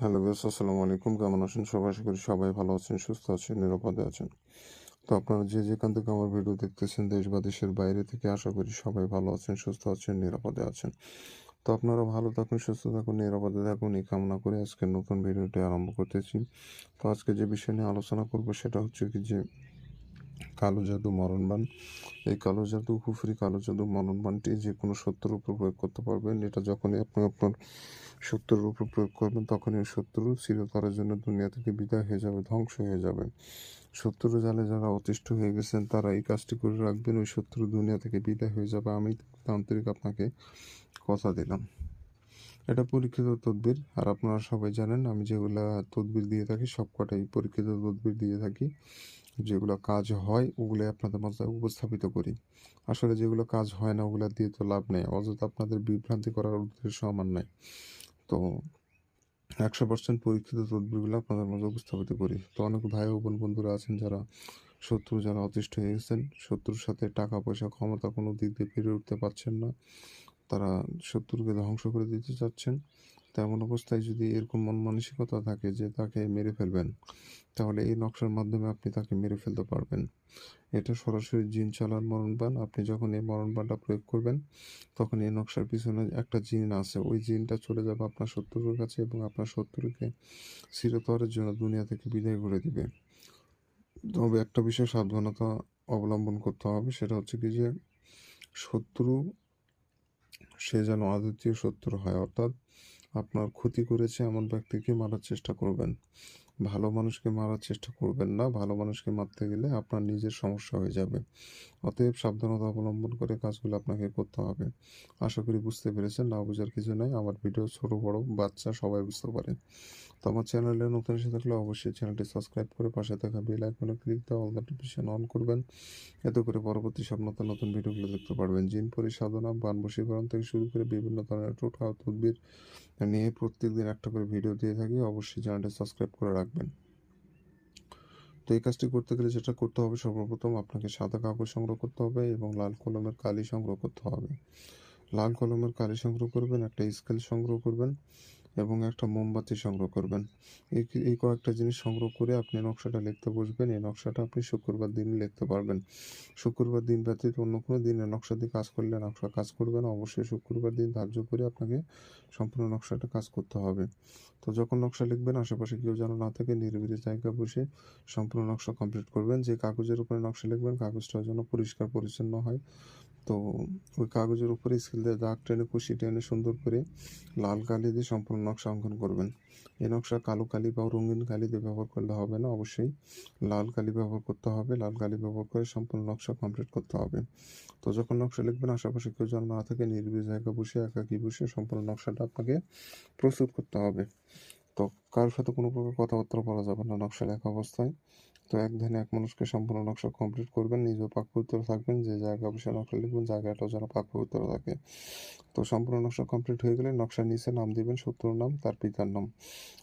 Hello base আসসালামু আলাইকুম। কেমন আছেন সবাই? আশা করি সবাই ভালো আছেন, সুস্থ আছেন, নিরাপদে আছেন। তো আপনারা যে যেখান থেকে আমার ভিডিও দেখতেছেন, দেশ বা দেশের বাইরে থেকে, আশা করি সবাই ভালো আছেন, সুস্থ আছেন, নিরাপদে আছেন। তো আপনারা ভালো থাকুন, সুস্থ থাকুন, নিরাপদে থাকুন। এই কামনা করে আজকে নতুন ভিডিওটি আরম্ভ করতেছি। তো আজকে যে বিষয় নিয়ে আলোচনা করব, সেটা হচ্ছে কি যে কালো জাদু মরণবান। এই কালো জাদু, কুফরি কালো জাদু মরণবানটি যে কোনো সত্যের উপর প্রয়োগ করতে পারবেন। এটা যখনই আপনি আপনার শত্রুর উপর প্রয়োগ করবেন, তখনই শত্রু চিরতরের জন্য দুনিয়া থেকে বিদায় হয়ে যাবে, ধ্বংস হয়ে যাবে। শত্রু জালে যারা অতিষ্ঠ হয়ে গেছেন, তারা এই কাজটি করে রাখবেন, ওই শত্রু দুনিয়া থেকে বিদায় হয়ে যাবে। আমি তান্ত্রিক আপনাকে কথা দিলাম। এটা পরীক্ষিত তদবির, আর আপনারা সবাই জানেন, আমি যেগুলা তদবির দিয়ে থাকি, সবকটাই পরীক্ষিত তদবির দিয়ে থাকি। যেগুলো কাজ হয় ওগুলো আপনাদের মাঝে উপস্থাপিত করি। আসলে যেগুলো কাজ হয় না, ওগুলো দিয়ে তো লাভ নেই। অযথা আপনাদের বিভ্রান্তি করার উদ্দেশ্য আমার নাই। তো একশো পার্সেন্ট পরীক্ষিত তদবিরগুলো আপনাদের মাঝে উপস্থাপিত করি। তো অনেক ভাই ও বোন বন্ধুরা আছেন যারা শত্রু যারা অতিষ্ঠ হয়ে গেছেন। শত্রুর সাথে টাকা পয়সা ক্ষমতা কোনো দিক দিয়ে পেরে উঠতে পারছেন না। তারা শত্রুকে ধ্বংস করে দিতে চাচ্ছেন। তেমন অবস্থায় যদি এরকম মন মানসিকতা থাকে যে তাকে মেরে ফেলবেন, তাহলে এই নকশার মাধ্যমে আপনি তাকে মেরে ফেলতে পারবেন। এটা সরাসরি জিন চালার মরণবান। আপনি যখন এই মরণবানটা প্রয়োগ করবেন, তখন এই নকশার পিছনে একটা জিন আছে। ওই জিনটা চলে যাবে আপনার শত্রুর কাছে এবং আপনার শত্রুকে চিরতরের জন্য দুনিয়া থেকে বিদায় করে দিবে। তবে একটা বিষয় সাবধানতা অবলম্বন করতে হবে, সেটা হচ্ছে কি যে শত্রু সে যেন আদিত্য শত্রু হয়। অর্থাৎ আপনার ক্ষতি করেছে এমন ব্যক্তিকে মারার চেষ্টা করবেন। ভালো মানুষকে মারার চেষ্টা করবেন না। ভালো মানুষকে মারতে গেলে আপনার নিজের সমস্যা হয়ে যাবে। অতএব সাবধানতা অবলম্বন করে কাজগুলো আপনাকে করতে হবে। আশা করি বুঝতে পেরেছেন, না বোঝার কিছু নাই। আমার ভিডিও ছোট, বড়, বাচ্চা, সবাই বুঝতে পারে। তো আমার চ্যানেলে নতুন এসে থাকলে অবশ্যই চ্যানেলটি সাবস্ক্রাইব করে পাশে থাকা বেল আইকনে ক্লিক দিয়ে অল নোটিফিকেশন অন করবেন। এতে করে পরবর্তী সব নতুন নতুন ভিডিওগুলো দেখতে পারবেন। জিন পরিসাধনা বান বশীকরণ থেকে শুরু করে বিভিন্ন ধরনের টোটকা তদবির নিয়ে প্রত্যেকদিন একটা করে ভিডিও দিয়ে থাকি। অবশ্যই চ্যানেলটি সাবস্ক্রাইব করে রাখবেন। তো এই কাজটি করতে গেলে যেটা করতে হবে, সর্বপ্রথম আপনাকে সাদা কাগজ সংগ্রহ করতে হবে এবং লাল কলমের কালি সংগ্রহ করতে হবে। লাল কলমের কালি সংগ্রহ করবেন, একটা স্কেল সংগ্রহ করবেন। এবং একটা মোমবাতি সংগ্রহ করবেন। এই এই কয়েকটা জিনিস সংগ্রহ করে আপনি নকশাটা লিখতে বসবেন। এই নকশাটা আপনি শুক্রবার দিন লিখতে পারবেন। শুক্রবার দিন ব্যতীত অন্য কোনো দিনের নকশা দিয়ে কাজ করলে নকশা কাজ করবে না। অবশ্যই শুক্রবার দিন ধার্য করে আপনাকে সম্পূর্ণ নকশাটা কাজ করতে হবে। তো যখন নকশা লিখবেন, আশেপাশে কেউ যেন না থাকে, নিরিবিলি জায়গা বসে সম্পূর্ণ নকশা কমপ্লিট করবেন। যে কাগজের উপরে নকশা লিখবেন কাগজটা যেন পরিষ্কার পরিচ্ছন্ন হয়। তো ওই কাগজের উপরে স্কেল দিয়ে দাগ টেনে কুশি টেনে সুন্দর করে লাল কালি দিয়ে সম্পূর্ণ নকশা অঙ্কন করবেন। এই নকশা কালো কালি বা রঙিন কালি দিয়ে ব্যবহার করলে হবে না, অবশ্যই লাল কালি ব্যবহার করতে হবে, লাল কালি ব্যবহার করে সম্পূর্ণ নকশা কমপ্লিট করতে হবে। তো যখন নকশা লিখবেন আশেপাশে কেউ যেন না থাকে নির্বিষ জায়গা বসে, একাকি বসে সম্পূর্ণ নকশাটা আপনাকে প্রস্তুত করতে হবে। তো কারোর সাথে কোনো প্রকার কথাবার্তা বলা যাবে না, নকশা লেখা অবস্থায়। তো এক ধ্যানে এক মানুষকে সম্পূর্ণ নকশা কমপ্লিট করবেন, নিজেও পাক পবিত্র থাকবেন, যে জায়গা বসে নকশা লিখবেন, জায়গাটাও যেন পাক পবিত্র থাকে। তো সম্পূর্ণ নকশা কমপ্লিট হয়ে গেলে নকশার নিচে নাম দিবেন, শত্রুর নাম, তার পিতার নাম।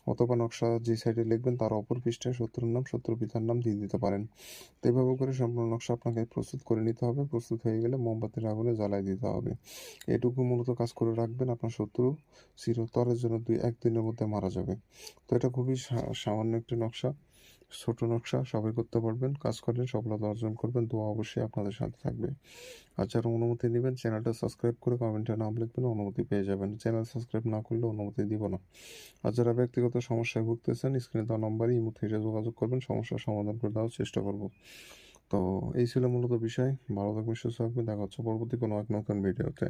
অথবা নকশা যে সাইডে লিখবেন, তার অপর পৃষ্ঠায় শত্রুর নাম শত্রু পিতার নাম দিয়ে দিতে পারেন। তো এভাবে করে সম্পূর্ণ নকশা আপনাকে প্রস্তুত করে নিতে হবে। প্রস্তুত হয়ে গেলে মোমবাতির আগুনে জ্বালাই দিতে হবে। এটুকু মূলত কাজ করে রাখবেন আপনার শত্রু, চিরতরের জন্য দুই, একদিনের মধ্যে মারা যাবে। তো এটা খুবই সামান্য একটি নকশা। ছোট নকশা, সবাই করতে পারবেন। কাজ করেন সফলতা অর্জন করবেন। দোয়া অবশ্যই আপনাদের সাথে থাকবে। আর যারা অনুমতি নেবেন, চ্যানেলটা সাবস্ক্রাইব করে কমেন্টে নাম লিখবেন, অনুমতি পেয়ে যাবেন। চ্যানেল সাবস্ক্রাইব না করলে অনুমতি দিব না। আর যারা ব্যক্তিগত সমস্যায় ভুগতেছেন, স্ক্রিনে দেওয়া নম্বরে ইমো থেকে যোগাযোগ করবেন। সমস্যার সমাধান করে দেওয়ার চেষ্টা করব। তো এই ছিল মূলত বিষয়। ভালো থাকবেন, সুস্থ থাকবেন। দেখা হচ্ছে পরবর্তী কোনো এক নতুন ভিডিওতে